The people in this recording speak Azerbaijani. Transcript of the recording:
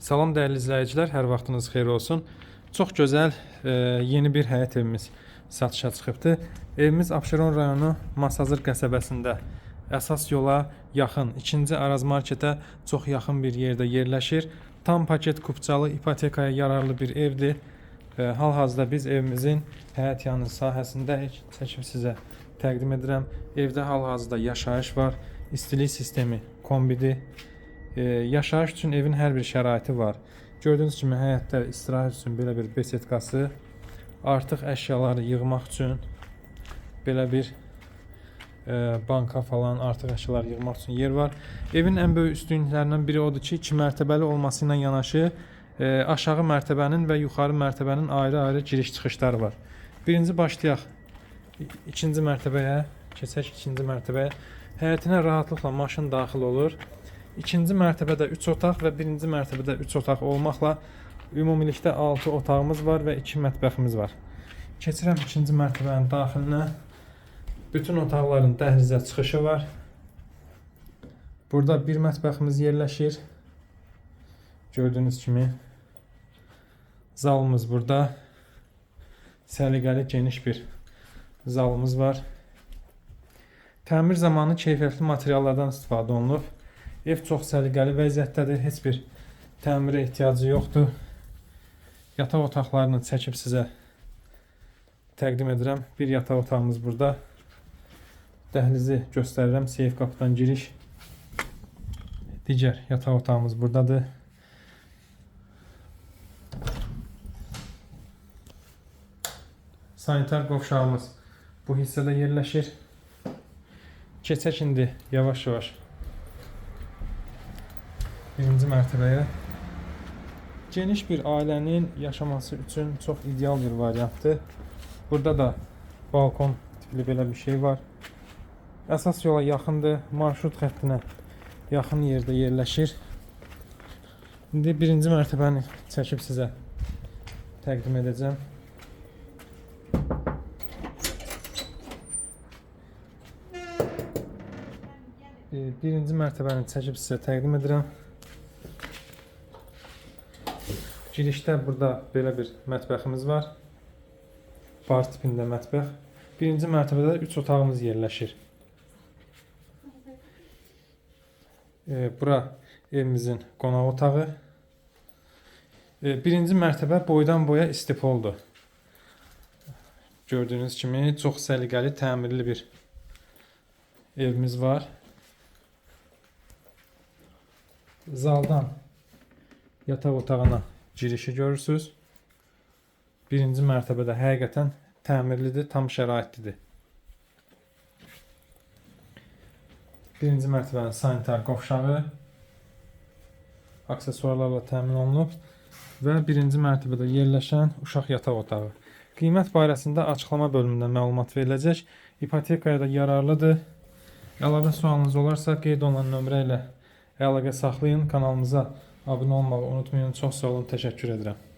Salam dəyərli izləyicilər, hər vaxtınız xeyir olsun. Çox gözəl e, yeni bir həyət evimiz satışa çıxıbdı. Evimiz Abşeron rayonu Masazır qəsəbəsində əsas yola yaxın, ikinci Araz marketə çox yaxın bir yerdə yerləşir. Tam paket kupçalı ipotekaya yararlı bir evdir. E, Hal-hazırda biz evimizin həyət yanı sahəsindəyik. Çəkib sizə təqdim edirəm. Evdə hal-hazırda yaşayış var, istilik sistemi kombidir. E, yaşayış üçün evin hər bir şəraiti var. Gördüyünüz kimi həyətdə istirahət üçün belə bir besetkası, artıq əşyaları yığmaq üçün belə bir e, banka falan artıq əşyalar yığmaq üçün yer var. Evin ən böyük üstünlüklərindən biri odur ki, 2 mərtəbəli olması yanaşı e, aşağı mərtəbənin və yuxarı mərtəbənin ayrı-ayrı giriş-çıxışları var. Birinci başlayaq ikinci mərtəbəyə, keçək ikinci mərtəbəyə. Həyətinə rahatlıqla maşın daxil olur. İkinci mərtəbədə 3 otaq və birinci mərtəbədə 3 otaq olmaqla ümumilikdə 6 otağımız var və 2 mətbəximiz var. Keçirəm ikinci mərtəbənin daxilinə. Bütün otaqların dəhlizə çıxışı var. Burada bir mətbəximiz yerləşir. Gördüyünüz kimi zalımız burada. Səliqəli geniş bir zalımız var. Təmir zamanı keyfiyyətli materiallardan istifadə olunub. Ev çox səliqəli vəziyyətdədir. Heç bir təmirə ehtiyacı yoxdur. Yataq otaqlarını çəkib sizə təqdim edirəm. Bir yataq otağımız burada. Dəhlizi göstərirəm. Seyf qapıdan giriş. Digər yataq otağımız buradadır. Sanitar qovşağımız bu hissədə yerləşir. Keçək indi yavaş-yavaş birinci mərtəbəyə. Geniş bir ailənin yaşaması üçün çox ideal bir variantdır. Burada da balkon tipli belə bir şey var. Əsas yola yaxındır, marşrut xəttinə yaxın yerdə yerləşir. İndi birinci mərtəbəni çəkib sizə təqdim edəcəm. E, Birinci mərtəbəni çəkib sizə təqdim edirəm. Girişdə burada belə bir mətbəximiz var. Bar tipində mətbəx. Birinci mərtəbədə 3 otağımız yerləşir. E, bura evimizin qonaq otağı. E, birinci mərtəbə boydan boya istipoldur. Gördüyünüz kimi çox səliqəli, təmirli bir evimiz var. Zaldan yataq otağına girişi görürsüz. Birinci mərtəbədə həqiqətən təmirlidir, tam şəraitlidir. Birinci mərtəbənin sanitar qovşağı aksesuarlarla təmin olunub və birinci mərtəbədə yerləşən uşaq yataq otağı. Qiymət barəsində açıqlama bölümündə məlumat veriləcək. İpotekaya da yararlıdır. Əlavə sualınız olarsa qeyd olunan nömrə ilə əlaqə saxlayın. Kanalımıza abunə olmağı unutmayın. Çox sağ olun, təşəkkür edirəm.